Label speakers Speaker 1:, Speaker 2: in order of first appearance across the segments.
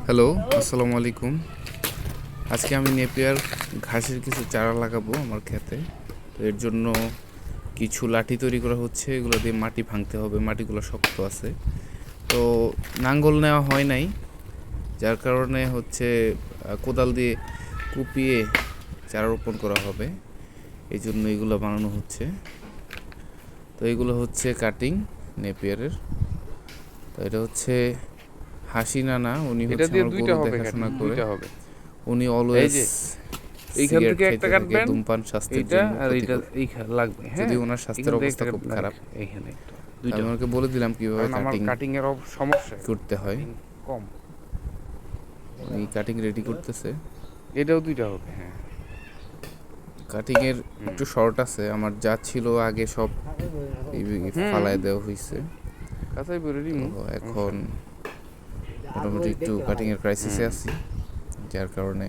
Speaker 1: Hello আসসালামু আলাইকুম। আজকে আমি নেপিয়ার ঘাসের কিছু চারা লাগাবো আমার ক্ষেতে। তো এর জন্য কিছু লাঠি তৈরি করা হচ্ছে, এগুলো দিয়ে মাটি ভাঙতে হবে, মাটিগুলো শক্ত আছে। তো নাঙ্গল নেওয়া হয় নাই, যার কারণে হচ্ছে কোদাল দিয়ে কুপিয়ে চারা রোপণ করা হবে। এই জন্য এগুলো বানানো হচ্ছে। তো এগুলো হচ্ছে কাটিং নেপিয়ারের। তো এটা হচ্ছে হাসি নানা উনি
Speaker 2: এটা দিয়ে দুইটা হবে
Speaker 1: দেখাশোনা করে।
Speaker 2: হবে।
Speaker 1: উনি অলওয়েজ
Speaker 2: এইখান থেকে একটা কাটবেন,
Speaker 1: ধূমপান স্বাস্থ্যের জন্য
Speaker 2: আর
Speaker 1: ক্ষতিকর।
Speaker 2: এইখানে লাগবে হ্যাঁ?
Speaker 1: যদি ওনার স্বাস্থ্যের অবস্থা খুব খারাপ।
Speaker 2: এইখানে একটা দুইটা।
Speaker 1: ওনাকে বলে দিলাম কীভাবে কাটিং
Speaker 2: কাটিং এর সমস্যা
Speaker 1: করতে হয়।
Speaker 2: কম।
Speaker 1: উনি কাটিং রেডি করতেছে।
Speaker 2: এটাও দুইটা হবে হ্যাঁ।
Speaker 1: কাটিং এর একটু শর্ট আছে আমার যা ছিল আগে সব এই- ফালায় দেওয়া হয়েছে এখন মোটামুটি একটু কাটিংয়ের এর ক্রাইসিসে আছি যার কারণে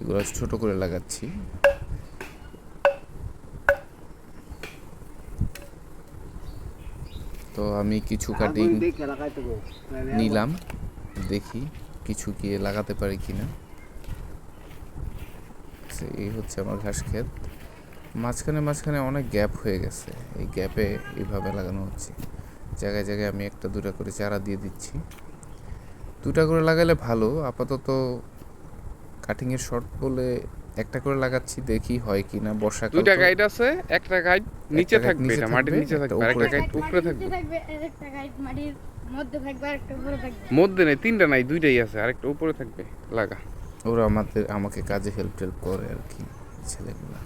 Speaker 1: এগুলো ছোট করে লাগাচ্ছি। তো আমি কিছু কাটিং নিলাম দেখি কিছু কি লাগাতে পারি কিনা। তো এই হচ্ছে আমার ঘাস ক্ষেত। মাঝখানে মাঝখানে অনেক গ্যাপ হয়ে গেছে। এই গ্যাপে এইভাবে লাগানো হচ্ছে। জায়গায় জায়গায় আমি একটা দুটা করে চারা দিয়ে দিচ্ছি। দুটা করে লাগালে ভালো। আপাতত কাটিংয়ের শর্ট বলে একটা করে লাগাচ্ছি দেখি হয় কি না বর্ষাকাল
Speaker 2: দুইটা
Speaker 1: তো।
Speaker 2: গাইড আছে একটা গাইড নিচে থাকবে এটা মাটির নিচে থাকবে আরেকটা গাইড উপরে থাকবে।
Speaker 3: একটা গাইড মাটির মধ্যে থাকবে আর একটা উপরে থাকবে।
Speaker 2: মধ্যে নেই তিনটা নাই দুইটাই আছে আরেকটা উপরে থাকবে লাগা।
Speaker 1: ওরা আমাদের আমাকে কাজে হেল্প টেল্প করে আর কি ছেলেগুলা।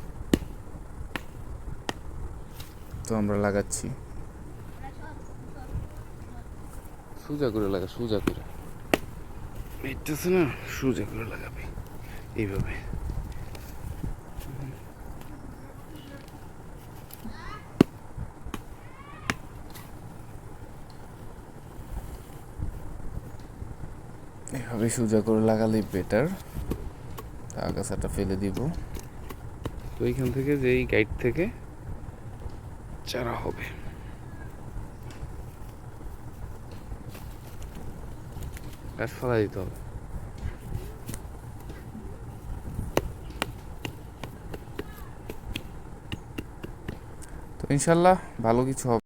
Speaker 1: তো আমরা লাগাচ্ছি।
Speaker 2: সোজা করে লাগা সোজা করে। এইটাছে না সোজা করে লাগাবে। এইভাবে।
Speaker 1: এভাবে সোজা করে লাগালেই বেটার আগাছাটা ফেলে দিব।
Speaker 2: তো এইখান থেকে যে এই গাইড থেকে চারা হবে। গাছ দিতে হবে
Speaker 1: তো ইনশাল্লাহ ভালো কিছু হবে।